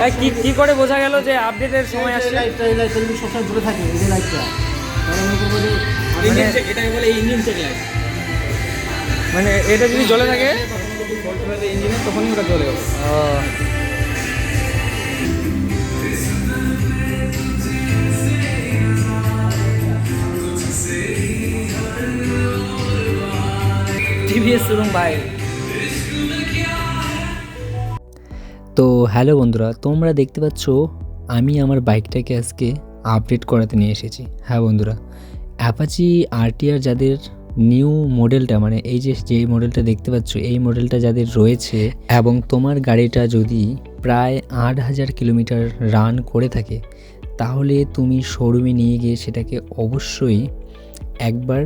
ভাই কি কি করে বোঝা গেল যে আপডেটের সময় আসছে? লাইটটা এই লাইটটা সবসময় থাকে এই যে লাইটটা মনে মানে এটা যদি জ্বলে থাকে? তখনই ওটা জ্বলে যাবে। টিভিএস শোরুম ভাই। তো হ্যালো বন্ধুরা, তোমরা দেখতে পাচ্ছ আমি আমার বাইকটাকে আজকে আপডেট করাতে নিয়ে এসেছি। হ্যাঁ বন্ধুরা অ্যাপাচি আরটিআর যাদের নিউ মডেলটা মানে এই যে যে মডেলটা দেখতে পাচ্ছ, এই মডেলটা যাদের রয়েছে এবং তোমার গাড়িটা যদি প্রায় আট হাজার কিলোমিটার রান করে থাকে, তাহলে তুমি শোরুমে নিয়ে গিয়ে সেটাকে অবশ্যই একবার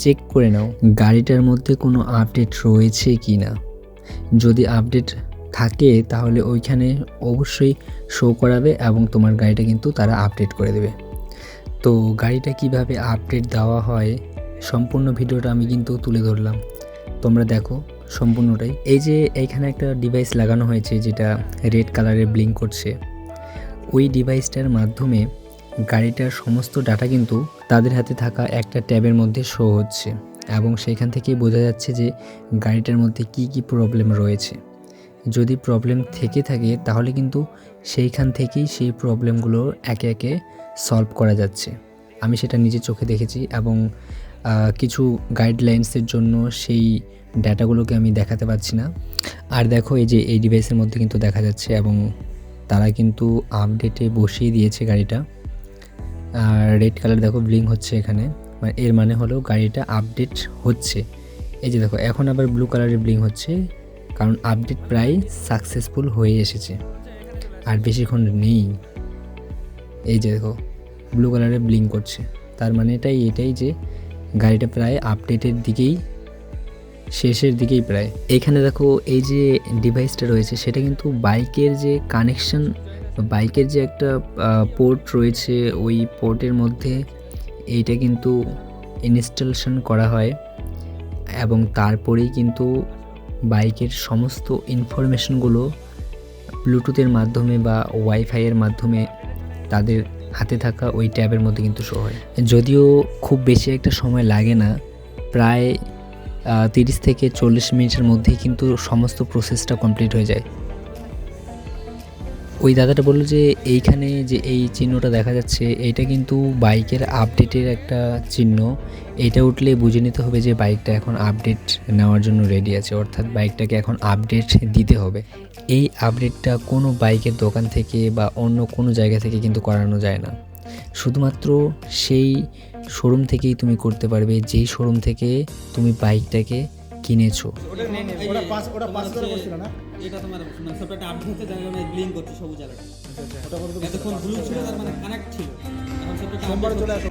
চেক করে নাও। গাড়িটার মধ্যে কোনো আপডেট রয়েছে কি না যদি আপডেট থাকে, তাহলে ওইখানে অবশ্যই শো করাবে এবং তোমার গাড়িটা কিন্তু তারা আপডেট করে দেবে। তো গাড়িটা কীভাবে আপডেট দেওয়া হয়, সম্পূর্ণ ভিডিওটা আমি কিন্তু তুলে ধরলাম। তোমরা দেখো সম্পূর্ণটাই। এই যে এইখানে একটা ডিভাইস লাগানো হয়েছে, যেটা রেড কালারে ব্লিঙ্ক করছে। ওই ডিভাইসটার মাধ্যমে গাড়িটার সমস্ত ডাটা কিন্তু তাদের হাতে থাকা একটা ট্যাবের মধ্যে শো হচ্ছে। এবং সেখান থেকেই বোঝা যাচ্ছে যে গাড়িটার মধ্যে কি কি প্রবলেম রয়েছে। যদি প্রবলেম থেকে থাকে, তাহলে কিন্তু সেইখান থেকেই সেই প্রবলেমগুলো একে একে সলভ করা যাচ্ছে। আমি সেটা নিজে চোখে দেখেছি এবং কিছু গাইডলাইন্সের জন্য সেই ডাটাগুলোকে আমি দেখাতে পারছি না। আর দেখো, এই যে এই ডিভাইসের মধ্যে কিন্তু দেখা যাচ্ছে এবং তারা কিন্তু আপডেটে বসিয়ে দিয়েছে গাড়িটা। আর রেড কালার দেখো ব্লিং হচ্ছে এখানে। মানে এর মানে হলো গাড়িটা আপডেট হচ্ছে। এই যে দেখো, এখন আবার ব্লু কালারের ব্লিং হচ্ছে। কারণ আপডেট প্রায় সাকসেসফুল হয়ে এসেছে। আর বেশিক্ষণ নেই। এই যে দেখো ব্লু কালারে ব্লিং করছে। তার মানে এটাই এটাই যে গাড়িটা প্রায় আপডেটের দিকেই, শেষের দিকেই প্রায়। এখানে দেখো, এই যে ডিভাইসটা রয়েছে, সেটা কিন্তু বাইকের যে কানেকশন বাইকের যে একটা পোর্ট রয়েছে, ওই পোর্টের মধ্যে এইটা কিন্তু ইনস্টলেশন করা হয়। এবং তারপরেই কিন্তু বাইকের সমস্ত ইনফরমেশনগুলো ব্লুটুথের মাধ্যমে বা ওয়াইফাইয়ের মাধ্যমে তাদের হাতে থাকা ওই ট্যাবের মধ্যে কিন্তু শো হয়। যদিও খুব বেশি একটা সময় লাগে না, প্রায় তিরিশ থেকে চল্লিশ মিনিটের মধ্যেই কিন্তু সমস্ত প্রসেসটা কমপ্লিট হয়ে যায়। ওই দাদাটা বলল যে, এইখানে যে এই চিহ্নটা দেখা যাচ্ছে, এইটা কিন্তু বাইকের আপডেটের একটা চিহ্ন। এটা উঠলে বুঝে নিতে হবে যে বাইকটা এখন আপডেট নেওয়ার জন্য রেডি আছে। অর্থাৎ বাইকটাকে এখন আপডেট দিতে হবে। এই আপডেটটা কোনো বাইকের দোকান থেকে বা অন্য কোনো জায়গা থেকে কিন্তু করানো যায় না। শুধুমাত্র সেই শোরুম থেকেই তুমি করতে পারবে। যেই শোরুম থেকে তুমি বাইকটাকে কিনেছো? ওটা পাস ওটা পাস করে করছিল না? এটা তোমার মানে ছিল তার মানে কানেক্ট ছিল। এখন সোমবার চলে আসো।